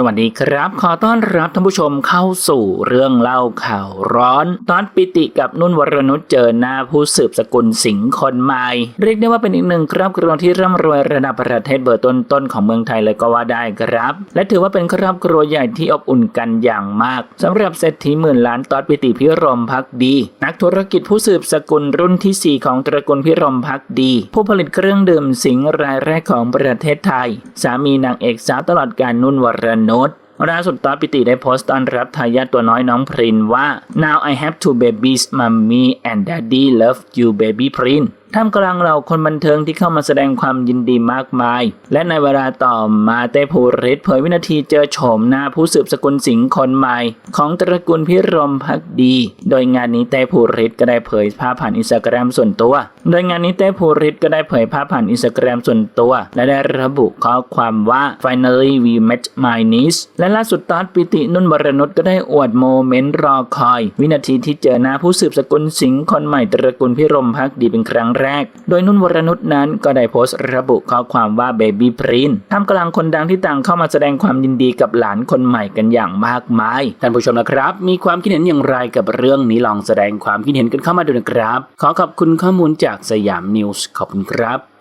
สวัสดีครับ ขอต้อนรับท่านผู้ชมเข้าสู่เรื่องเล่าข่าวร้อน ตอนปิติกับนุ่นวรนุชเจอหน้าผู้สืบสกุลสิงห์คนใหม่เรียกได้ว่าเป็นอีกหนึ่งครอบครัวที่ร่ำรวยระดับประเทศเบอร์ต้นๆของเมืองไทยเลยก็ว่าได้ครับ และถือว่าเป็นครอบครัวใหญ่ที่อบอุ่นกันอย่างมากสำหรับเศรษฐีหมื่นล้านตอนปิติพิรมพักดี นักธุรกิจผู้สืบสกุลรุ่นที่ 4 ของตระกูลพิรมพักดี ผู้ผลิตเครื่องดื่มสิงห์รายแรกของประเทศไทย สามีนางเอกสาวตลอดการนุ่นวรนชล่าสุดต๊อนปิติได้โพสต์ตอนรับทายาทตัวน้อยน้องพรินว่า now I have two babies mommy and daddy love you baby prin ท่ามกลางเราคนบันเทิงที่เข้ามาแสดงความยินดีมากมาย และในเวลาต่อมาเต้ภูริศเผยวินาทีเจอโฉมหน้าผู้สืบสกุลสิงห์คนใหม่ ของตระกูลพิรมพักดี โดยงานนี้เต้ภูริศก็ได้เผยภาพผ่านอินสตาแกรมส่วนตัว โดยงานนี้เต้ภูริศก็ได้เผยภาพผ่านอินสตาแกรมส่วนตัว และได้ระบุข้อความว่า finally we met my niece และล่าสุดตอนปิตินุ่นวรนุชก็ได้อวดโมเมนต์รอคอย วินาทีที่เจอหน้าผู้สืบสกุลสิงห์คนใหม่ตระกูลพิรมพักดีเป็นครั้งแรก โดยนุ่นวรนุชนั้นก็ได้โพสต์ระบุข้อความว่าเบบี้พรินท่ามกลางคนดังที่ต่างเข้ามาแสดงความยินดีกับหลานคนใหม่กันอย่างมากมาย ท่านผู้ชมนะครับ มีความคิดเห็นอย่างไรกับเรื่องนี้ลองแสดงความคิดเห็นกันเข้ามาดูนะครับ ขอขอบคุณข้อมูลจากสยามนิวส์ขอบคุณครับ